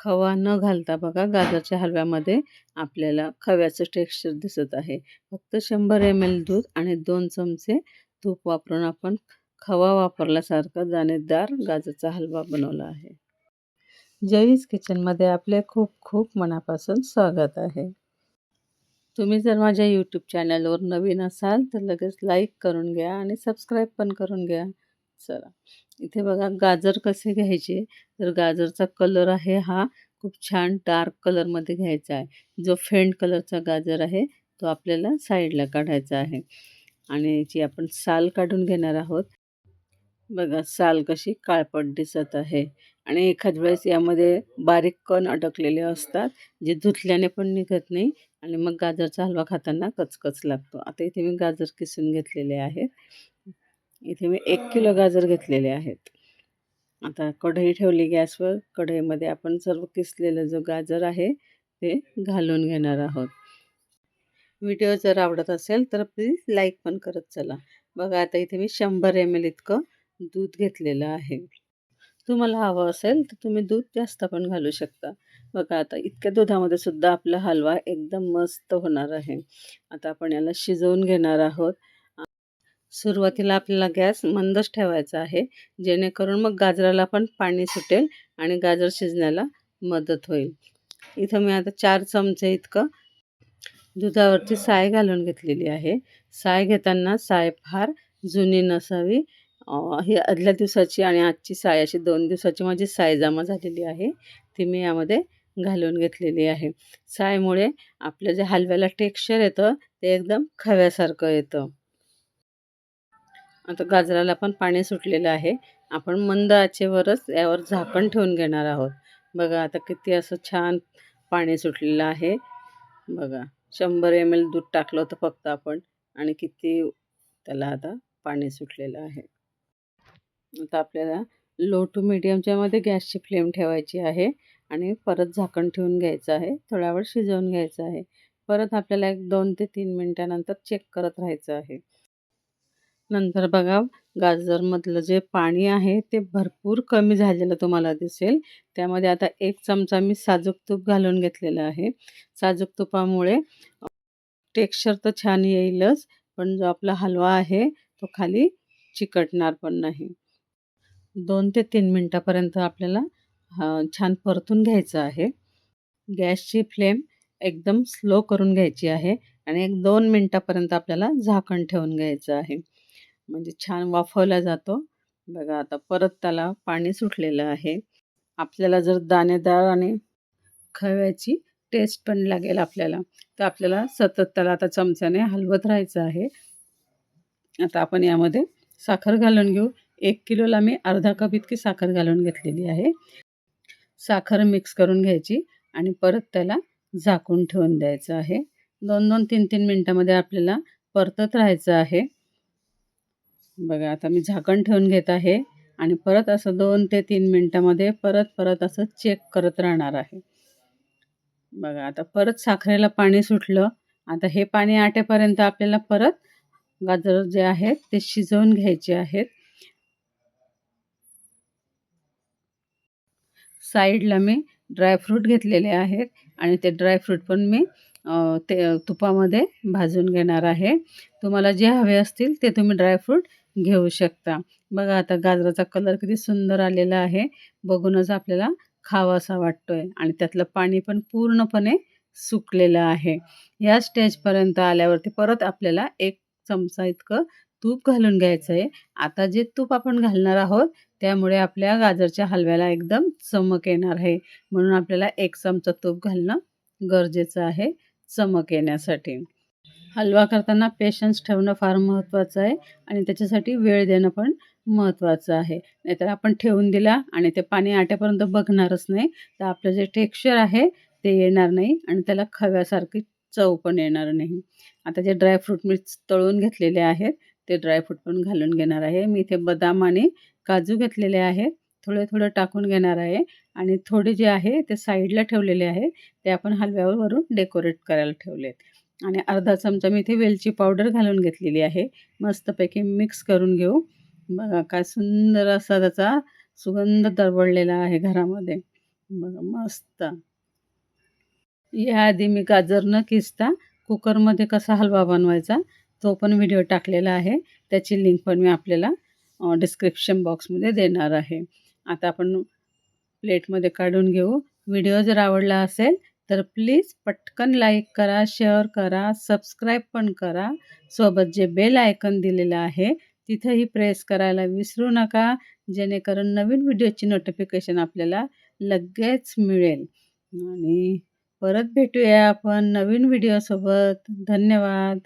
खवा न घालता बघा गाजरच्या हलव्यामध्ये आपल्याला खव्याचं टेक्स्चर दिसत आहे. फक्त शंभर एम एल दूध आणि दोन चमचे तूप वापरून आपण खवा वापरल्यासारखा दाणेदार गाजरचा हलवा बनवला आहे. जयीस किचनमध्ये आपले खूप खूप मनापासून स्वागत आहे. तुम्ही जर माझ्या यूट्यूब चॅनलवर नवीन असाल तर लगेच लाईक करून घ्या आणि सबस्क्राईब पण करून घ्या. चला. इथे बघा गाजर कसे घ्यायचे? तर गाजरचा कलर आहे हा खूप छान डार्क कलरमध्ये घ्यायचा आहे. जो फेंट कलरचा गाजर आहे तो आपल्याला साईडला काढायचा आहे. आणि याची आपण साल काढून घेणार आहोत. बघा साल कशी काळपट दिसत आहे. आणि एखाद वेळेस यामध्ये बारीक कण अडकलेले असतात जे धुतल्याने पण निघत नाही आणि मग गाजरचा हलवा खाताना कचकच लागतो. आता इथे मी गाजर किसून घेतलेले आहेत. इथे मी एक किलो गाजर घेतलेले आहेत. आता कढई ठेवली गॅसवर. कढईमध्ये आपण सर्व किसलेलं जो गाजर आहे ते घालून घेणार आहोत. व्हिडिओ जर आवडत असेल तर प्लीज लाईक पण करत चला. बघा आता इथे मी शंभर एम एल इतकं दूध घेतलेलं आहे. तुम्हाला हवं असेल तर तुम्ही दूध जास्त पण घालू शकता. बघा आता इतक्या दुधामध्ये सुद्धा आपला हलवा एकदम मस्त होणार आहे. आता आपण याला शिजवून घेणार आहोत. सुरुवातीला आपल्याला गॅस मंदच ठेवायचा आहे जेणेकरून मग गाजराला पण पाणी सुटेल आणि गाजर शिजण्याला मदत होईल. इथं मी आता चार चमचे इतकं दुधावरची साय घालून घेतलेली आहे. साय घेताना साय फार जुनी नसावी. ही आदल्या दिवसाची आणि आजची साय अशी दोन दिवसाची माझी साय जमा झालेली आहे. ती मी यामध्ये घालून घेतलेली आहे. सायमुळे आपल्या जे हलव्याला टेक्स्चर येतं ते एकदम खव्यासारखं येतं. आता गाजराला पण पाणी सुटलेलं आहे. आपण मंद आचेवरच यावर झाकण ठेवून घेणार आहोत. बघा आता किती असं छान पाणी सुटलेलं आहे. बघा शंभर एम एल दूध टाकलं होतं फक्त आपण आणि किती त्याला आता पाणी सुटलेलं आहे. आता आपल्याला लो टू मिडियमच्यामध्ये गॅसची फ्लेम ठेवायची आहे आणि परत झाकण ठेवून घ्यायचं आहे. थोड्या वेळ शिजवून घ्यायचं आहे. परत आपल्याला एक दोन ते तीन मिनटानंतर चेक करत राहायचं आहे. नंतर बघा गाजरमधलं जे पाणी आहे ते भरपूर कमी झालेलं तुम्हाला दिसेल. त्यामध्ये आता एक चमचा मी साजूक तूप घालून घेतलेलं आहे. साजूक तुपामुळे टेक्स्चर तर छान येईलच पण जो आपला हलवा आहे तो खाली चिकटणार पण नाही. दोन ते तीन मिनटापर्यंत आपल्याला छान परतून घ्यायचं आहे. गॅसची फ्लेम एकदम स्लो करून घ्यायची आहे आणि एक दोन मिनटापर्यंत आपल्याला झाकण ठेवून घ्यायचं आहे. म्हणजे छान वाफवला जातो. बघा आता परत त्याला पाणी सुटलेलं आहे. आपल्याला जर दाणेदार आणि खव्याची टेस्ट पण लागेल आपल्याला तर आपल्याला सतत त्याला आता चमच्याने हलवत राहायचं आहे. आता आपण यामध्ये साखर घालून घेऊ. एक किलोला मी अर्धा कप इतकी साखर घालून घेतलेली आहे. साखर मिक्स करून घ्यायची आणि परत त्याला झाकून ठेवून द्यायचं आहे. दोन दोन तीन तीन मिनटामध्ये आपल्याला परतत राहायचं आहे. बघा आता मी झाकण ठेवून घेत आहे आणि परत असं दोन ते तीन मिनटामध्ये परत परत असं चेक करत राहणार आहे. बघा आता परत साखरेला पाणी सुटलं. आता हे पाणी आटेपर्यंत आपल्याला परत गाजर जे आहेत ते शिजवून घ्यायचे आहेत. साईडला मी ड्रायफ्रूट घेतलेले आहेत आणि ते ड्रायफ्रूट पण मी ते तुपामध्ये भाजून घेणार आहे. तुम्हाला जे हवे असतील ते तुम्ही ड्रायफ्रूट घेऊ शकता. बघा आता गाजराचा कलर किती सुंदर आलेला आहे. बघूनच आपल्याला खावासा वाटतो आहे आणि त्यातलं पाणी पण पूर्णपणे सुकलेलं आहे. या स्टेजपर्यंत आल्यावरती परत आपल्याला एक चमचा इतकं तूप घालून घ्यायचं आहे आता जे तूप आपण घालणार आहोत त्यामुळे आपल्या गाजरच्या हलव्याला एकदम चमक येणार आहे. म्हणून आपल्याला एक चमचा तूप घालणं गरजेचं आहे चमक येण्यासाठी. हलवा करताना पेशन्स ठेवणं फार महत्त्वाचं आहे आणि त्याच्यासाठी वेळ देणं पण महत्त्वाचं आहे. नाहीतर आपण ठेवून दिला आणि ते पाणी आट्यापर्यंत बघणारच नाही तर आपलं जे टेक्स्चर आहे ते येणार नाही आणि त्याला खव्यासारखी चव पण येणार नाही. आता जे ड्रायफ्रूट मी तळून घेतलेले आहेत ते ड्रायफ्रूट पण घालून घेणार आहे. मी इथे बदाम आणि काजू घेतलेले आहेत थोडे थोडं टाकून घेणार आहे आणि थोडे जे आहे ते साईडला ठेवलेले आहे ते आपण हलव्यावर वरून डेकोरेट करायला ठेवलेत. आणि अर्धा चमचा मी इथे वेलची पावडर घालून घेतलेली आहे. मस्तपैकी मिक्स करून घेऊ. बघा काय सुंदर असा त्याचा सुगंध दरवळलेला आहे घरामध्ये. बघा मस्त. याआधी मी गाजर न किसता कुकरमध्ये कसा हलवा बनवायचा तो पण व्हिडिओ टाकलेला आहे. त्याची लिंक पण मी आपल्याला डिस्क्रिप्शन बॉक्समध्ये देणार आहे. आता आपण प्लेटमध्ये काढून घेऊ. व्हिडिओ जर आवडला असेल तर प्लीज पटकन लाईक करा शेअर करा सबस्क्राईब पण करा. सोबत जे बेल आयकन दिलेलं आहे तिथंही प्रेस करायला विसरू नका. जेणेकरून नवीन व्हिडिओची नोटिफिकेशन आपल्याला लगेच मिळेल. आणि परत भेटूया आपण नवीन व्हिडिओसोबत. धन्यवाद.